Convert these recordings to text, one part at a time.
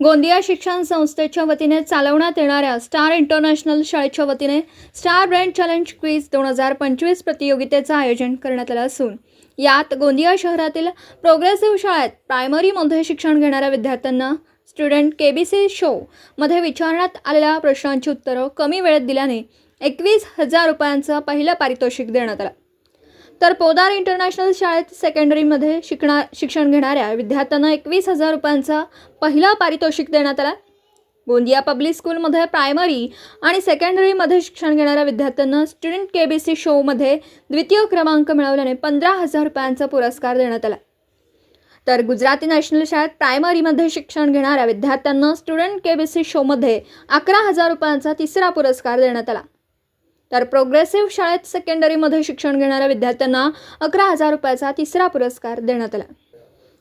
गोंदिया शिक्षण संस्थेच्या वतीने चालवण्यात येणाऱ्या स्टार इंटरनॅशनल शाळेच्या वतीने स्टार ब्रँड चॅलेंज क्विज दोन हजार पंचवीस प्रतियोगितेचं आयोजन करण्यात आलं असून यात गोंदिया शहरातील प्रोग्रेसिव्ह शाळेत प्रायमरीमध्ये शिक्षण घेणाऱ्या विद्यार्थ्यांना student K B C show मध्ये विचारण्यात आलेल्या प्रश्नांची उत्तरं कमी वेळेत दिल्याने एकवीस हजार रुपयांचं पहिलं पारितोषिक देण्यात आलं. तर पोदार इंटरनॅशनल शाळेत सेकंडरीमध्ये शिकणार शिक्षण घेणाऱ्या विद्यार्थ्यांना एकवीस हजार रुपयांचा पहिला पारितोषिक देण्यात आला. गोंदिया पब्लिक स्कूलमध्ये प्रायमरी आणि सेकंडरीमध्ये शिक्षण घेणाऱ्या विद्यार्थ्यांना स्टुडंट के बी सी शोमध्ये द्वितीय क्रमांक मिळवल्याने पंधरा हजार रुपयांचा पुरस्कार देण्यात आला. तर गुजराती नॅशनल शाळेत प्रायमरीमध्ये शिक्षण घेणाऱ्या विद्यार्थ्यांना स्टुडंट के बी सी शोमध्ये अकरा हजार रुपयांचा तिसरा पुरस्कार देण्यात आला. तर प्रोग्रेसिव्ह शाळेत सेकंडरीमध्ये शिक्षण घेणाऱ्या विद्यार्थ्यांना अकरा हजार रुपयाचा तिसरा पुरस्कार देण्यात आला.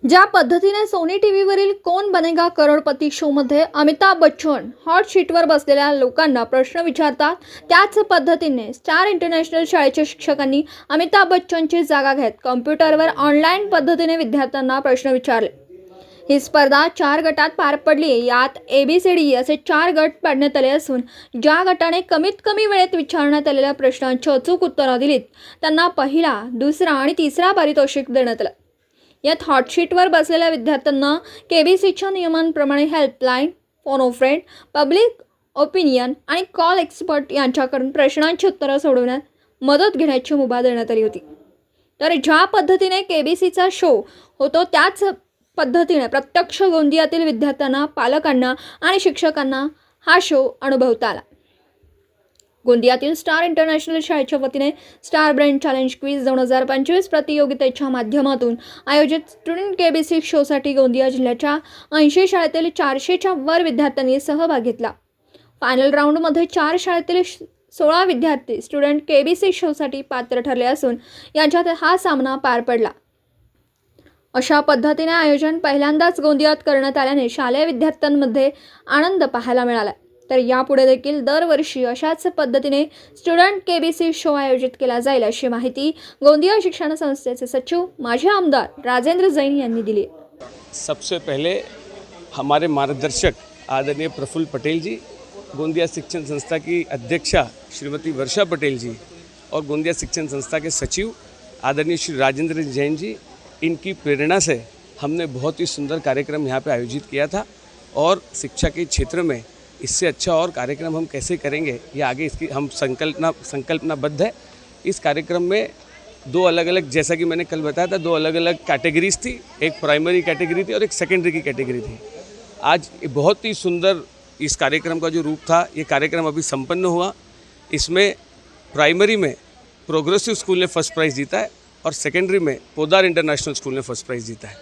ज्या पद्धतीने सोनी टी व्हीवरील कोण बनेगा करोडपती शोमध्ये अमिताभ बच्चन हॉट शीटवर बसलेल्या लोकांना प्रश्न विचारतात त्याच पद्धतीने स्टार इंटरनॅशनल शाळेच्या शिक्षकांनी अमिताभ बच्चनची जागा घेत कॉम्प्युटरवर ऑनलाईन पद्धतीने विद्यार्थ्यांना प्रश्न विचारले. ही स्पर्धा चार गटात पार पडली. यात ए बी सी डी असे चार गट पाडण्यात आले असून ज्या गटाने कमीत कमी वेळेत विचारण्यात आलेल्या प्रश्नांची अचूक उत्तरं दिलीत त्यांना पहिला दुसरा आणि तिसरा पारितोषिक देण्यात आलं. यात हॉटशीटवर बसलेल्या विद्यार्थ्यांना के बी सीच्या नियमांप्रमाणे helpline phone a friend public opinion आणि कॉल एक्सपर्ट यांच्याकडून प्रश्नांची उत्तरं सोडवण्यात मदत घेण्याची मुभा देण्यात आली होती. तर ज्या पद्धतीने के बी सीचा शो होतो त्याच पद्धतीने प्रत्यक्ष गोंदियातील विद्यार्थ्यांना पालकांना आणि शिक्षकांना हा शो अनुभवता आला. गोंदियातील स्टार इंटरनॅशनल शाळेच्या वतीने स्टार ब्रँड चॅलेंज क्वीज दोन हजार पंचवीस प्रतियोगितेच्या माध्यमातून आयोजित स्टुडंट के बी सी शोसाठी गोंदिया जिल्ह्याच्या ऐंशी शाळेतील चारशेच्या वर विद्यार्थ्यांनी सहभाग घेतला. फायनल राऊंडमध्ये चार शाळेतील सोळा विद्यार्थी स्टुडंट के बी सी शोसाठी पात्र ठरले असून यांच्यात हा सामना पार पडला. अशा पद्धतीने आयोजन पहिल्यांदाच गोंदियात करण्यात आल्याने शालेय विद्यार्थ्यांमध्ये आनंद पाहायला मिळाला तर यापुढे देखील दरवर्षी अशाच पद्धतीने student K B C show आयोजित केला जाईल अशी माहिती गोंदिया शिक्षण संस्थेचे सचिव माजी आमदार राजेंद्र जैन यांनी दिली. सबसे पहले हमारे मार्गदर्शक आदरणीय प्रफुल्ल पटेल जी गोंदिया शिक्षण संस्था की अध्यक्षा श्रीमती वर्षा पटेल जी और गोंदिया शिक्षण संस्था के सचिव आदरणीय श्री राजेंद्र जैन जी इनकी प्रेरणा से हमने बहुत ही सुंदर कार्यक्रम यहाँ पे आयोजित किया था और शिक्षा के क्षेत्र में इससे अच्छा और कार्यक्रम हम कैसे करेंगे, ये आगे इसकी हम संकल्पना, संकल्पनाबद्ध है। इस कार्यक्रम में दो अलग अलग जैसा कि मैंने कल बताया था, दो अलग अलग कैटेगरीज थी, एक प्राइमरी कैटेगरी थी और एक सेकेंडरी की कैटेगरी थी। आज बहुत ही सुंदर इस कार्यक्रम का जो रूप था, ये कार्यक्रम अभी संपन्न हुआ। इसमें प्राइमरी में प्रोग्रेसिव स्कूल ने फ़र्स्ट प्राइज़ जीता है और सेकेंडरी में पोदार इंटरनेशनल स्कूल ने फर्स्ट प्राइज़ जीता है।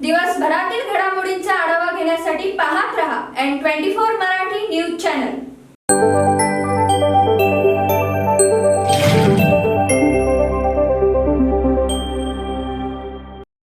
दिवसभरातील घडामोडींचा आढावा घेण्यासाठी पाहत रहा N twenty four Marathi news channel